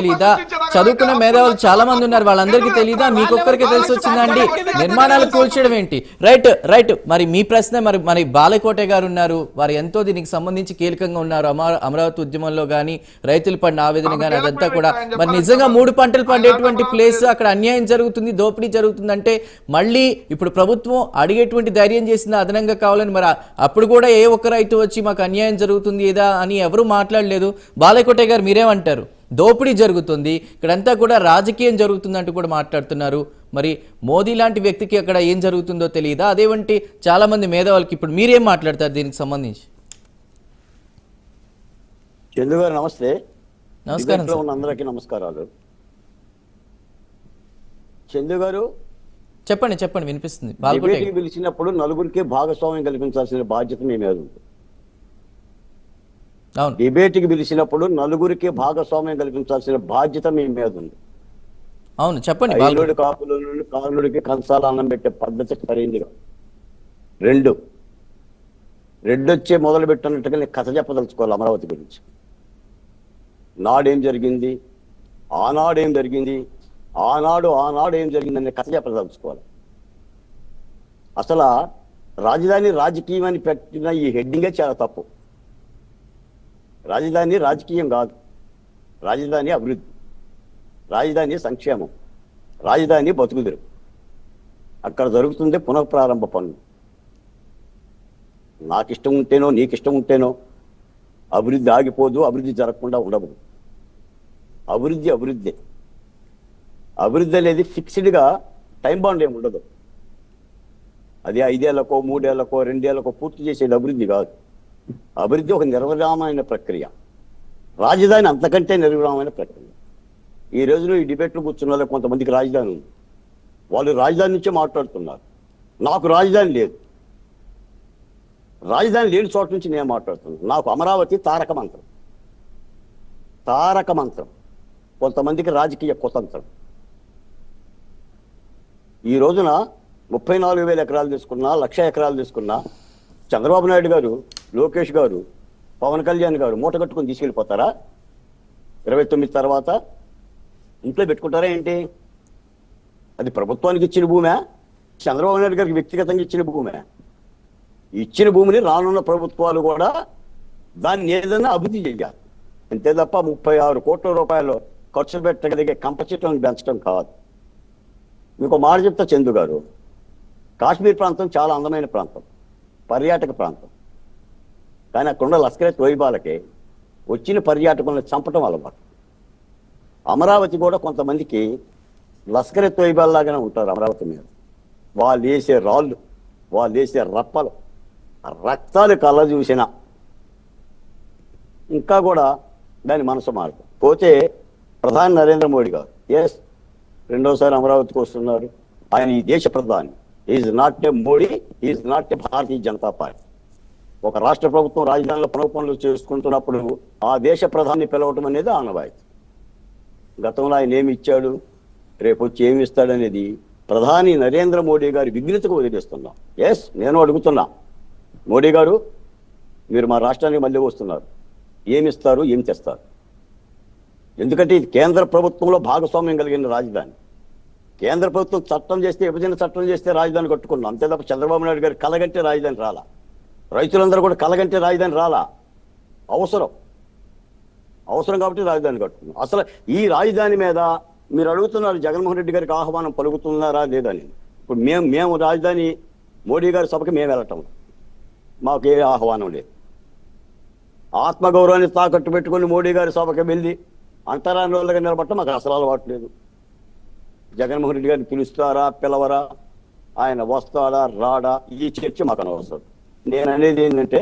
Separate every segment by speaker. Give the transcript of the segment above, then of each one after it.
Speaker 1: తెలీదా? చదువుకున్న మేధావులు చాలా మంది ఉన్నారు. వాళ్ళందరికీ తెలీదా? మీకొక్కరికి తెలిసి వచ్చిందండి నిర్మాణాలు కూల్చడం ఏంటి? Right right. మరి మీ ప్రశ్న మరి మరి బాలకోట గారు ఉన్నారు. వారు ఎంతో దీనికి సంబంధించి కీలకంగా ఉన్నారు. అమరావతి ఉద్యమంలో కానీ రైతులు పడిన ఆవేదన కానీ అదంతా కూడా. మరి నిజంగా మూడు పంటలు పండేటువంటి ప్లేస్ అక్కడ అన్యాయం జరుగుతుంది దోపిడీ జరుగుతుందంటే మళ్ళీ ఇప్పుడు ప్రభుత్వం అడిగేటువంటి ధైర్యం చేసింది అదనంగా కావాలని. మరి అప్పుడు కూడా ఏ ఒక్క రైతు వచ్చి మాకు అన్యాయం జరుగుతుంది ఏదా అని ఎవరు మాట్లాడలేదు. బాలకోట గారు మీరేమంటారు? దోపిడీ జరుగుతుంది. ఇక్కడంతా కూడా రాజకీయం జరుగుతుందంటూ కూడా మాట్లాడుతున్నారు. మరి మోదీ లాంటి వ్యక్తికి అక్కడ ఏం జరుగుతుందో తెలియదా అదేవంటి చాలా మంది మేధావులకి ఇప్పుడు మీరేం మాట్లాడతారు దీనికి సంబంధించి?
Speaker 2: చందు గారు నమస్తే.
Speaker 1: నమస్కారం.
Speaker 2: ఉన్న అందరికీ నమస్కారాలు. చందు గారు?
Speaker 1: చెప్పండి చెప్పండి వినిపిస్తుంది.
Speaker 2: పిలిచినప్పుడు నలుగురికి భాగస్వామ్యం కల్పించాల్సిన బాధ్యత మీ మీద ఉంది. డిబేట్కి పిలిచినప్పుడు నలుగురికి భాగస్వామ్యం కల్పించాల్సిన బాధ్యత మీ మీద ఉంది.
Speaker 1: అవును చెప్పండి
Speaker 2: ఐలుడి కాపుల నుండి కానుడికి కంచాల అన్నం పెట్టే పద్ధతి సరైంది. రెండు రెడ్డొచ్చే మొదలు పెట్టినట్టుగా నేను కథ చెప్పదలుచుకోవాలి అమరావతి గురించి. నాడేం జరిగింది? ఆనాడేం జరిగింది? ఆనాడు ఆనాడు ఏం జరిగిందనే కథ చెప్పదలుచుకోవాలి. అసలు రాజధాని రాజకీయం అని పెట్టిన ఈ హెడ్డింగే చాలా తప్పు. రాజధాని రాజకీయం కాదు. రాజధాని అభివృద్ధి. రాజధాని సంక్షేమం. రాజధాని బతుకుదిరు అక్కడ జరుగుతుంది పునఃప్రారంభ పనులు. నాకు ఇష్టం ఉంటేనో నీకు ఇష్టం ఉంటేనో అభివృద్ధి ఆగిపోదు అభివృద్ధి జరగకుండా ఉండదు అభివృద్ధి అభివృద్ధి. అభివృద్ధి అనేది ఫిక్స్డ్గా టైం బాండ్ ఏమి ఉండదు. అది ఐదేళ్ళకో మూడేళ్ళకో రెండేళ్ళకో పూర్తి చేసేది అభివృద్ధి కాదు. అభివృద్ధి ఒక నిర్విరామమైన ప్రక్రియ. రాజధాని అంతకంటే నిర్విరామమైన ప్రక్రియ. ఈ రోజున ఈ డిబేట్లో కూర్చున్న వాళ్ళకి కొంతమందికి రాజధాని ఉంది. వాళ్ళు రాజధాని నుంచే మాట్లాడుతున్నారు. నాకు రాజధాని లేదు. రాజధాని లేని చోట నుంచి నేను మాట్లాడుతున్నాను. నాకు అమరావతి తారక మంత్రం. తారక మంత్రం. కొంతమందికి రాజకీయ కుతంత్రం. ఈ రోజున ముప్పై నాలుగు వేల ఎకరాలు తీసుకున్నా లక్ష ఎకరాలు తీసుకున్నా చంద్రబాబు నాయుడు గారు లోకేష్ గారు పవన్ కళ్యాణ్ గారు మూట కట్టుకొని తీసుకెళ్ళిపోతారా? ఇరవై తొమ్మిది తర్వాత ఇంట్లో పెట్టుకుంటారా ఏంటి? అది ప్రభుత్వానికి ఇచ్చిన భూమే చంద్రబాబు నాయుడు గారికి వ్యక్తిగతంగా ఇచ్చిన భూమే. ఇచ్చిన భూమిని రానున్న ప్రభుత్వాలు కూడా దాన్ని ఏదైనా అభివృద్ధి చేయాలి. అంతే తప్ప ముప్పై ఆరు కోట్ల రూపాయలు ఖర్చు పెట్టగలిగే కంప చెట్లను పెంచడం కాదు. మీకు మాట చెప్తా చందు గారు కాశ్మీర్ ప్రాంతం చాలా అందమైన ప్రాంతం పర్యాటక ప్రాంతం. కానీ అక్కడున్న లస్కరే తోయిబాలకి వచ్చిన పర్యాటకులను చంపటం అలవాటు. అమరావతి కూడా కొంతమందికి లస్కరే తోయిబాల్లాగానే ఉంటారు అమరావతి మీద. వాళ్ళు వేసే రాళ్ళు వాళ్ళు వేసే రప్పలు రక్తాలు కళ్ళ చూసిన. ఇంకా కూడా దాని మనసు మారదు. పోతే ప్రధాని నరేంద్ర మోడీ గారు ఎస్ రెండోసారి అమరావతికి వస్తున్నారు. ఆయన ఈ దేశ ప్రధాని. Is not a Modi is not a Bharatiya Janata Party ఒక రాష్ట్ర ప్రభుత్వం రాజధానిలో పనులు చేసుకుంటున్నప్పుడు ఆ దేశ ప్రధాని పిలవటం అనేది ఆనవాయితీ. గతంలో ఆయన ఏమి ఇచ్చాడు? రేపు వచ్చి ఏమి ఇస్తాడనేది ప్రధాని నరేంద్ర మోడీ గారి విఘ్నతకు వదిలేస్తున్నాం. ఎస్ నేను అడుగుతున్నా. మోడీ గారు మీరు మా రాష్ట్రానికి మళ్ళీ వస్తున్నారు. ఏమి ఇస్తారు? ఏం తెస్తారు? ఎందుకంటే ఇది కేంద్ర ప్రభుత్వంలో భాగస్వామ్యం కలిగిన రాజధాని. కేంద్ర ప్రభుత్వం చట్టం చేస్తే విభజన చట్టం చేస్తే రాజధాని కట్టుకున్నాం. అంతే తప్ప చంద్రబాబు నాయుడు గారు కలగట్టే రాజధాని రాలా. రైతులందరూ కూడా కలగంటే రాజధాని రాలా? అవసరం. అవసరం కాబట్టి రాజధాని కట్టుకున్నాం. అసలు ఈ రాజధాని మీద మీరు అడుగుతున్నారు జగన్మోహన్ రెడ్డి గారికి ఆహ్వానం పలుకుతున్నారా లేదని ఇప్పుడు మేము మేము రాజధాని మోడీ గారి సభకి మేము వెళ్ళటం. మాకు ఏ ఆహ్వానం లేదు. ఆత్మగౌరవాన్ని తాకట్టు పెట్టుకుని మోడీ గారి సభకి వెళ్ళి అంతరాని రోజులుగా నిలబడటం మాకు అసలు అలవాటు లేదు. జగన్మోహన్ రెడ్డి గారిని పిలుస్తారా పిలవరా? ఆయన వస్తాడా రాడా? ఈ చర్చ మాకు అనవసరం. నేను అనేది ఏంటంటే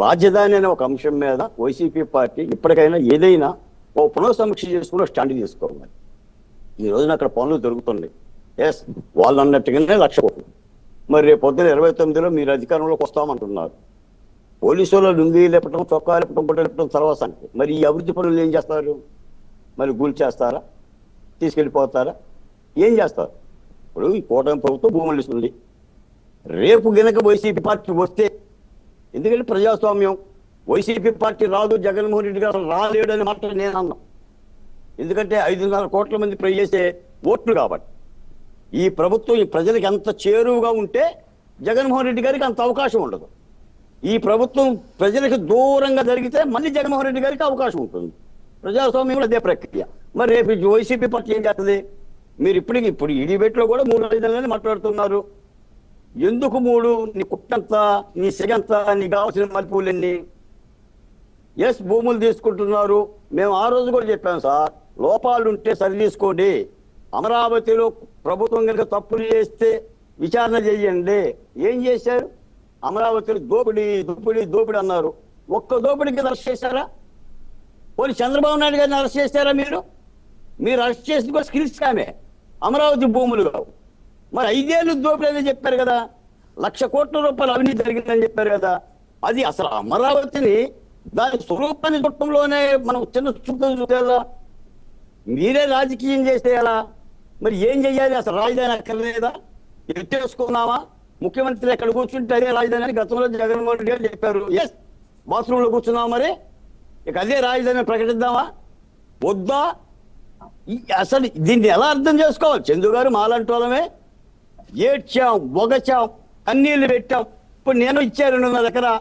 Speaker 2: రాజధాని అనే ఒక అంశం మీద వైసీపీ పార్టీ ఇప్పటికైనా ఏదైనా ఓ పునఃసమీక్ష చేసుకుని స్టాండ్ తీసుకోవాలి. ఈ రోజున అక్కడ పనులు దొరుకుతున్నాయి ఎస్ వాళ్ళు అన్నట్టుగానే లక్ష కోట్లు. మరి రేపు పొద్దున ఇరవై తొమ్మిదిలో మీరు అధికారంలోకి వస్తామంటున్నారు. పోలీసు వాళ్ళు లుంగి లేపటం చొక్కా లేపటం గుడ్డ లేపటం తర్వాత సంగతి మరి ఈ అభివృద్ధి పనులు ఏం చేస్తారు? మరి గూల్ చేస్తారా? తీసుకెళ్ళిపోతారా? ఏం చేస్తారు? ఇప్పుడు ఈ కూటమి ప్రభుత్వం భూములు ఇస్తుంది. రేపు గనక వైసీపీ పార్టీ వస్తే ఎందుకంటే ప్రజాస్వామ్యం వైసీపీ పార్టీ రాదు జగన్మోహన్ రెడ్డి గారు రాలేడు అని మాట నేను అన్నా. ఎందుకంటే ఐదున్నర కోట్ల మంది ప్రై చేసే ఓట్లు కాబట్టి. ఈ ప్రభుత్వం ఈ ప్రజలకు ఎంత చేరువుగా ఉంటే జగన్మోహన్ రెడ్డి గారికి అంత అవకాశం ఉండదు. ఈ ప్రభుత్వం ప్రజలకు దూరంగా జరిగితే మళ్ళీ జగన్మోహన్ రెడ్డి గారికి అవకాశం ఉంటుంది. ప్రజాస్వామ్యం అదే ప్రక్రియ. మరి రేపు వైసీపీ పార్టీ ఏం చేస్తుంది? మీరు ఇప్పటికి ఇప్పుడు ఈ కూడా మూడు ఐదు మాట్లాడుతున్నారు. ఎందుకు మూడు? నీ కుట్టంతా నీ సిగంత నీకు కావాల్సిన మలుపులన్నీ? ఎస్ భూములు తీసుకుంటున్నారు. మేము ఆ రోజు కూడా చెప్పాం సార్. లోపాలు ఉంటే సరి తీసుకోండి. అమరావతిలో ప్రభుత్వం కనుక తప్పులు చేస్తే విచారణ చేయండి. ఏం చేశారు? అమరావతిలో దోపిడీ దోపిడీ దోపిడీ అన్నారు. ఒక్క దోపిడీకి అరెస్ట్ చేశారా? పోనీ చంద్రబాబు నాయుడు గారిని అరెస్ట్ చేశారా మీరు? మీరు అరెస్ట్ చేసింది కూడా స్కిల్స్ కామే అమరావతి భూములు కావు. మరి ఐదేళ్ళు దోపిడీ అనేది చెప్పారు కదా. లక్ష కోట్ల రూపాయలు అవినీతి జరిగిందని చెప్పారు కదా. అది అసలు అమరావతిని దాని స్వరూపాన్ని చుట్టంలోనే మనం చిన్న చుట్టూ చూసేలా మీరే రాజకీయం చేస్తే ఎలా మరి ఏం చెయ్యాలి? అసలు రాజధాని అక్కర్లేదా? ఎట్టేసుకున్నామా ముఖ్యమంత్రి ఎక్కడ కూర్చుంటే అదే రాజధాని అని గతంలో జగన్మోహన్ రెడ్డి గారు చెప్పారు. ఎస్ బాత్రూంలో కూర్చున్నావా మరి? ఇక అదే రాజధాని ప్రకటిద్దామా? వద్దా? అసలు దీన్ని ఎలా అర్థం చేసుకోవాలి? చందు గారు మాలాంటి వాళ్ళమే. ఏడ్చాం ఒగచాం కన్నీళ్ళు పెట్టాం. ఇప్పుడు నేను ఇచ్చాను రెండున్నర ఎకరా